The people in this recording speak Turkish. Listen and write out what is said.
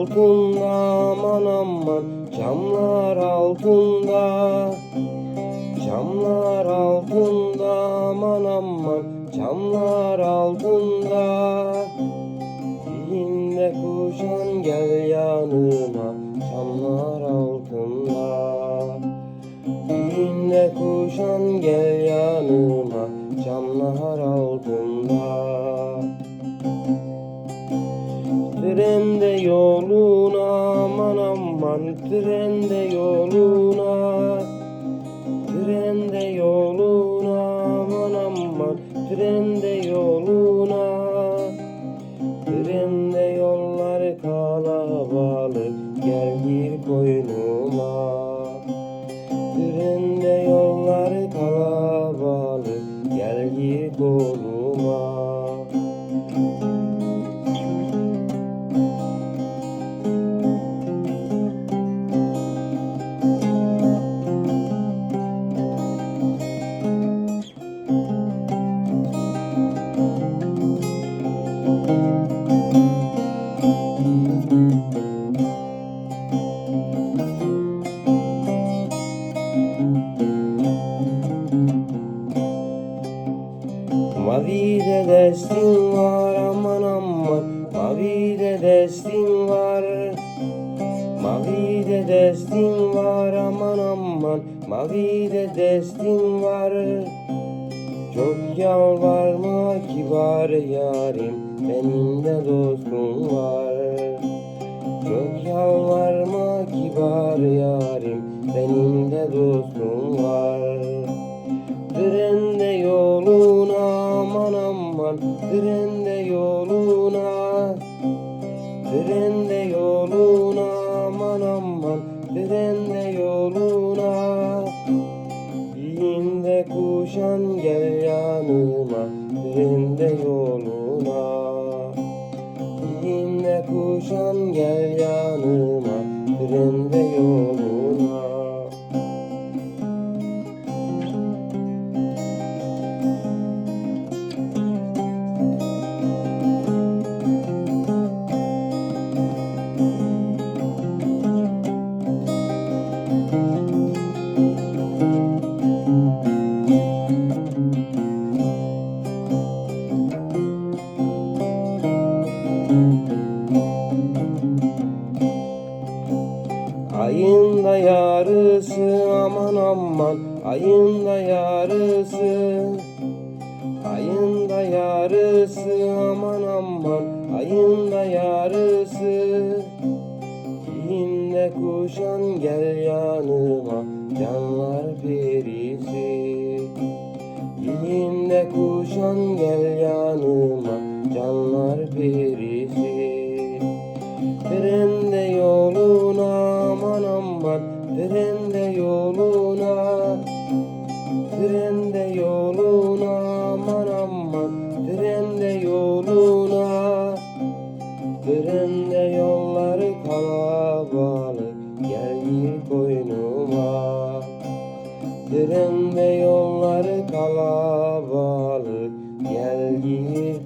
altında aman aman camlar altında Camlar altında aman aman camlar altında Giyinde kuşan gel yanıma camlar aman trende yoluna Trende yoluna aman aman. Trende yoluna Trende yollar kalabalık. Gel gir koynuma. Trende yollar kalabalık. Gel gir koluma Mavide destin var aman aman. Mavide destin var. Mavide destin var aman aman. Mavide destin var. Çok yalvarma kibar yarim. Benim de dostum var. Çok yalvarma kibar yarim. Benim de dostum var aman Trende yoluna Trende yoluna aman aman Trende yoluna. Giyinde kuşan gel yanıma Trende yoluna. Giyinde kuşan gel yanıma Trende yoluna aman aman Ayın da yarısı. Ayın da yarısı aman aman Ayın da yarısı. Giyinde kuşan gel yanıma Canlar perisi. Giyinde kuşan gel yanıma Canlar perisi Trende yolları kalabalık Gel gir koynuma. Trende yolları kalabalık Gel gir